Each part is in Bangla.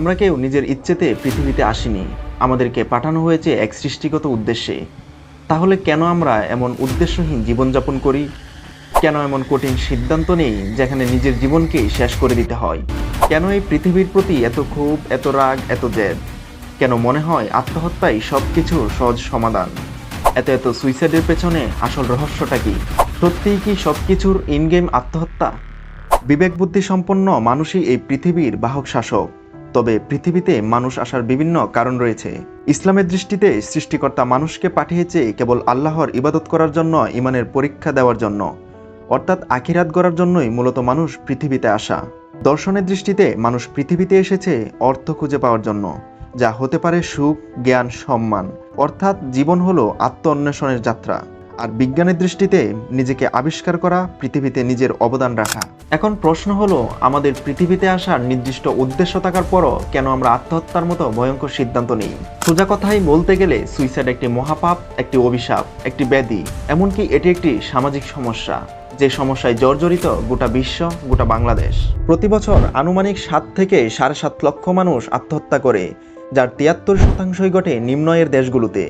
আমরা কেউ নিজের ইচ্ছেতে পৃথিবীতে আসিনি, আমাদেরকে পাঠানো হয়েছে এক সৃষ্টিগত উদ্দেশ্যে। তাহলে কেন আমরা এমন উদ্দেশ্যহীন জীবনযাপন করি? কেন এমন কঠিন সিদ্ধান্ত নেই যেখানে নিজের জীবনকেই শেষ করে দিতে হয়? কেন এই পৃথিবীর প্রতি এত ক্ষোভ, এত রাগ, এত জেদ? কেন মনে হয় আত্মহত্যাই সব কিছুর সহজ সমাধান? এত এত সুইসাইডের পেছনে আসল রহস্যটা কি? সত্যিই কি সব কিছুর ইনগেম আত্মহত্যা? বিবেক বুদ্ধি সম্পন্ন মানুষই এই পৃথিবীর বাহক শাসক। তবে পৃথিবীতে মানুষ আসার বিভিন্ন কারণ রয়েছে। ইসলামের দৃষ্টিতে সৃষ্টিকর্তা মানুষকে পাঠিয়েছে কেবল আল্লাহর ইবাদত করার জন্য ইমানের পরীক্ষা দেওয়ার জন্য। অর্থাৎ আখিরাত গড়ার জন্যই মূলত মানুষ পৃথিবীতে আসা। দর্শনের দৃষ্টিতে মানুষ পৃথিবীতে এসেছে অর্থ খুঁজে পাওয়ার জন্য, যা হতে পারে সুখ, জ্ঞান, সম্মান। অর্থাৎ জীবন হলো আত্ম অন্বেষণের যাত্রা। আর বিজ্ঞানের দৃষ্টিতে নিজেকে আবিষ্কার করা, পৃথিবীতে নিজের অবদান রাখা। এখন প্রশ্ন হলো, আমাদের পৃথিবীতে আসার নির্দিষ্ট উদ্দেশ্য থাকার পরও কেন আমরা আত্মহত্যার মতো ভয়ঙ্কর সিদ্ধান্ত নিই? সোজা কথাই বলতে গেলে, সুইসাইড একটি মহাপাপ, একটি অভিশাপ, একটি ব্যাধি, এমনকি এটি একটি সামাজিক সমস্যা, যে সমস্যায় জর্জরিত গোটা বিশ্ব, গোটা বাংলাদেশ। প্রতি বছর আনুমানিক সাত থেকে সাড়ে সাত লক্ষ মানুষ আত্মহত্যা করে, যার তিয়াত্তর শতাংশই ঘটে নিম্ন আয়ের দেশগুলোতে।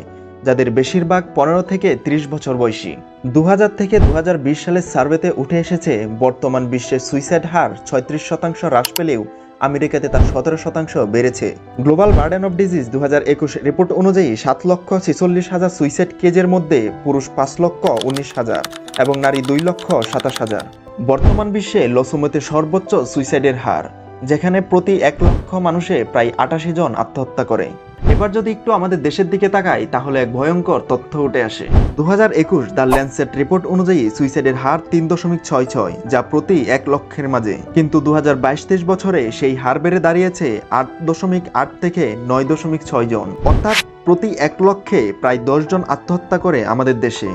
যাদের বেশিরভাগ পনেরো থেকে ৩০ বছর বয়সী। দু হাজার থেকে দু হাজার বিশ সালের সার্ভেতে উঠে এসেছে বর্তমান বিশ্বের সুইসাইড হার ছয়ত্রিশ শতাংশ হ্রাস পেলেও আমেরিকাতে তার সতেরো শতাংশ বেড়েছে। গ্লোবাল বার্ডেন অফ ডিজিজ দু হাজার একুশ রিপোর্ট অনুযায়ী সাত লক্ষ ছেচল্লিশ হাজার সুইসাইড কেজের মধ্যে পুরুষ পাঁচ লক্ষ উনিশ হাজার এবং নারী দুই লক্ষ সাতাশ হাজার। বর্তমান বিশ্বে লসুমতে সর্বোচ্চ সুইসাইডের হার, যেখানে প্রতি এক লক্ষ মানুষে প্রায় আটাশি জন আত্মহত্যা করে। এবার যদি একটু আমাদের দেশের দিকে তাকাই, তাহলে এক ভয়ঙ্কর তথ্য উঠে আসে। দু হাজার একুশ দ্য ল্যান্সেট রিপোর্ট অনুযায়ী সুইসাইডের হার তিন দশমিক ছয় ছয়, যা প্রতি এক লক্ষের মাঝে। কিন্তু দু হাজার বাইশ তেইশ বছরে সেই হার বেড়ে দাঁড়িয়েছে আট দশমিক আট থেকে নয় দশমিক ছয় জন। অর্থাৎ প্রতি এক লক্ষে প্রায় দশ জন আত্মহত্যা করে আমাদের দেশে।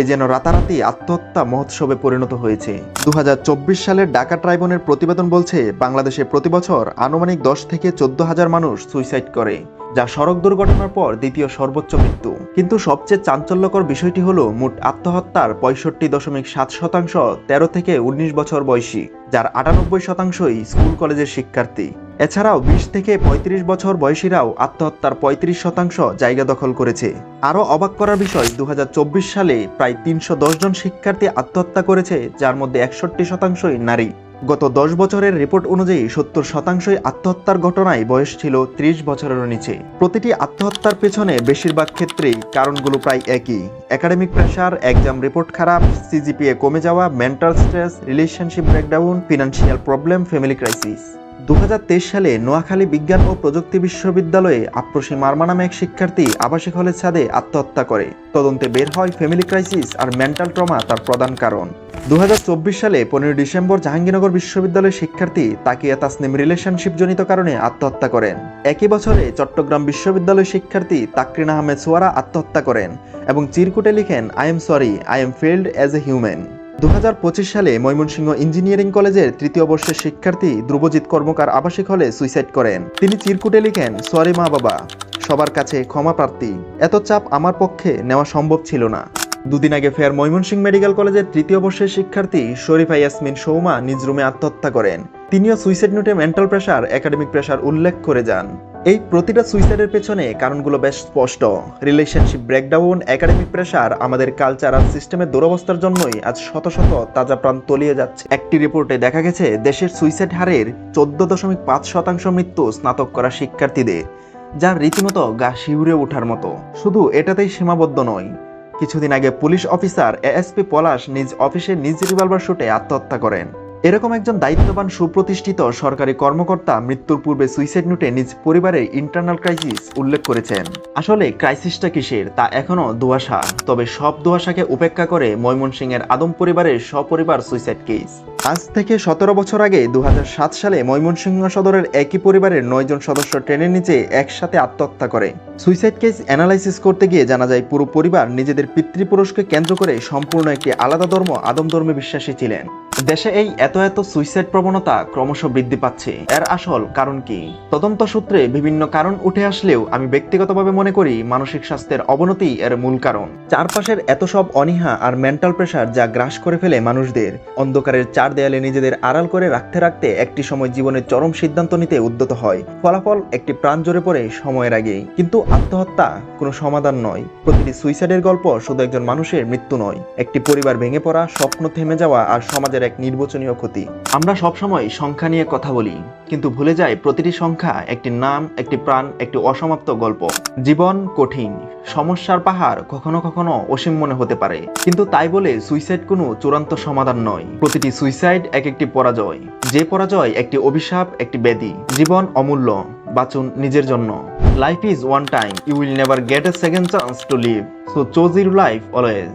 এ যেন রাতারাতি আত্মহত্যা মহোৎসবে পরিণত হয়েছে। দু হাজার চব্বিশ সালের ঢাকা ট্রাইবনের প্রতিবেদন বলছে, বাংলাদেশে প্রতি বছর আনুমানিক দশ থেকে চোদ্দ হাজার মানুষ সুইসাইড করে। যা সড়ক দুর্ঘটনার পর দ্বিতীয় সর্বোচ্চ মৃত্যু। কিন্তু সবচেয়ে চাঞ্চল্যকর বিষয়টি হল মোট আত্মহত্যার পঁয়ষট্টি দশমিক সাত শতাংশ তেরো থেকে উনিশ বছর বয়সী, যার আটানব্বই শতাংশই স্কুল কলেজের শিক্ষার্থী। এছাড়াও বিশ থেকে পঁয়ত্রিশ বছর বয়সীরাও আত্মহত্যার পঁয়ত্রিশ শতাংশ জায়গা দখল করেছে। আরও অবাক করার বিষয় দু হাজার চব্বিশ সালে প্রায় তিনশো দশ জন শিক্ষার্থী আত্মহত্যা করেছে, যার মধ্যে একষট্টি শতাংশই নারী। গত দশ বছরের রিপোর্ট অনুযায়ী সত্তর শতাংশই আত্মহত্যার ঘটনায় বয়স ছিল ত্রিশ বছরের নিচে। প্রতিটি আত্মহত্যার পেছনে বেশিরভাগ ক্ষেত্রেই কারণগুলো প্রায় একই। একাডেমিক প্রেশার, এক্সাম রিপোর্ট খারাপ, সিজিপিএ কমে যাওয়া, mental stress, relationship breakdown, financial problem, family crisis. দু হাজার তেইশ সালে নোয়াখালী বিজ্ঞান ও প্রযুক্তি বিশ্ববিদ্যালয়ে আপ্রসী মার্মা নামে এক শিক্ষার্থী আবাসিক হলের ছাদে আত্মহত্যা করে। তদন্তে বের হয় ফ্যামিলি ক্রাইসিস আর মেন্টাল ট্রমা তার প্রধান কারণ। দু হাজার চব্বিশ সালে পনেরো ডিসেম্বর জাহাঙ্গীরনগর বিশ্ববিদ্যালয়ের শিক্ষার্থী তাকিয়া তাসনিম রিলেশনশিপ জনিত কারণে আত্মহত্যা করেন। একই বছরে চট্টগ্রাম বিশ্ববিদ্যালয়ের শিক্ষার্থী তাকরিন আহমেদ সোয়ারা আত্মহত্যা করেন এবং চিরকুটে লিখেন I am sorry I am failed as a human দু হাজার পঁচিশ সালে ময়মনসিংহ ইঞ্জিনিয়ারিং কলেজের তৃতীয় বর্ষের শিক্ষার্থী ধ্রুবজিৎ কর্মকার আবাসিক হলে সুইসাইড করেন। তিনি চিরকুটে লিখেন, সরি মা বাবা, সবার কাছে ক্ষমা প্রার্থী। এত চাপ আমার পক্ষে নেওয়া সম্ভব ছিল না। দুদিন আগে ফের ময়মনসিংহ মেডিকেল কলেজের তৃতীয় বর্ষের শিক্ষার্থী শরীফা ইয়াসমিন সৌমা নিজ রুমে আত্মহত্যা করেন। তিনিও সুইসাইড নোটে মেন্টাল প্রেশার, একাডেমিক প্রেশার উল্লেখ করে যান। এই প্রতিটা সুইসাইডের পেছনে কারণগুলো বেশ স্পষ্ট। রিলেশনশিপ ব্রেকডাউন একাডেমিক প্রেশার আমাদের কালচার আর সিস্টেমের দুরবস্থার জন্যই আজ শত শত তাজা প্রাণ তলিয়ে যাচ্ছে। একটি রিপোর্টে দেখা গেছে, দেশের সুইসাইড হারের চোদ্দ দশমিক পাঁচ শতাংশ মৃত্যু স্নাতক করা শিক্ষার্থীদের যার রীতিমতো গা শিউরে ওঠার মতো। শুধু এটাতেই সীমাবদ্ধ নয়, কিছুদিন আগে পুলিশ অফিসার এএসপি পলাশ নিজ অফিসে নিজ রিভলভার শুটে আত্মহত্যা করেন। এরকম একজন দায়িত্ববান সুপ্রতিষ্ঠিত সরকারি কর্মকর্তা মৃত্যুর পূর্বে সুইসাইড নোটে নিজ পরিবারের ইন্টারনাল ক্রাইসিস উল্লেখ করেছেন। আসলে ক্রাইসিসটা কিসের তা এখনও দুয়াশা তবে সব দুয়াশাকে উপেক্ষা করে ময়মনসিংহের আদম পরিবারের সপরিবার সুইসাইড কেস। আজ থেকে সতেরো বছর আগে দু হাজার সাত সালে ময়মনসিংহ সদরের একই পরিবারের নয়জন সদস্য ট্রেনের নিচে একসাথে আত্মহত্যা করে। সুইসাইড কেস অ্যানালাইসিস করতে গিয়ে জানা যায় পুরো পরিবার নিজেদের পিতৃপুরুষকে কেন্দ্র করে সম্পূর্ণ একটি আলাদা ধর্ম আদম ধর্মে বিশ্বাসী ছিলেন। দেশে এই এত এত সুইসাইড প্রবণতা ক্রমশ বৃদ্ধি পাচ্ছে। এর আসল কারণ কি? তদন্ত সূত্রে বিভিন্ন কারণ উঠে আসলেও আমি ব্যক্তিগতভাবে মনে করি মানসিক স্বাস্থ্যের অবনতি এর মূল কারণ। চারপাশের এত সব অনীহা আর মেন্টাল প্রেশার যা গ্রাস করে ফেলে মানুষদের, অন্ধকারের চার দেয়ালে নিজেদের আড়াল করে রাখতে রাখতে একটি সময় জীবনের চরম সিদ্ধান্ত নিতে উদ্যত হয়। ফলাফল একটি প্রাণ জোরে পড়ে সময়ের আগেই। কিন্তু আত্মহত্যা কোনো সমাধান নয়। প্রতিটি সুইসাইডের গল্প শুধু একজন মানুষের মৃত্যু নয়। একটি পরিবার ভেঙে পড়া, স্বপ্ন থেমে যাওয়া আর সমাজের এক নির্বাচনীয় ক্ষতি। আমরা সবসময় সংখ্যা নিয়ে কথা বলি, কিন্তু ভুলে যাই প্রতিটি সংখ্যা একটি নাম, একটি প্রাণ, একটি অসমাপ্ত গল্প। জীবন কঠিন, সমস্যার পাহাড় কখনো কখনো অসীম মনে হতে পারে। কিন্তু তাই বলে সুইসাইড কোনো চূড়ান্ত সমাধান নয়। প্রতিটি সুইসাইড এক একটি পরাজয়। যে পরাজয় একটি অভিশাপ, একটি ব্যাধি। জীবন অমূল্য, বাঁচুন নিজের জন্য। Life is one time you will never get a second chance to live so choose your life always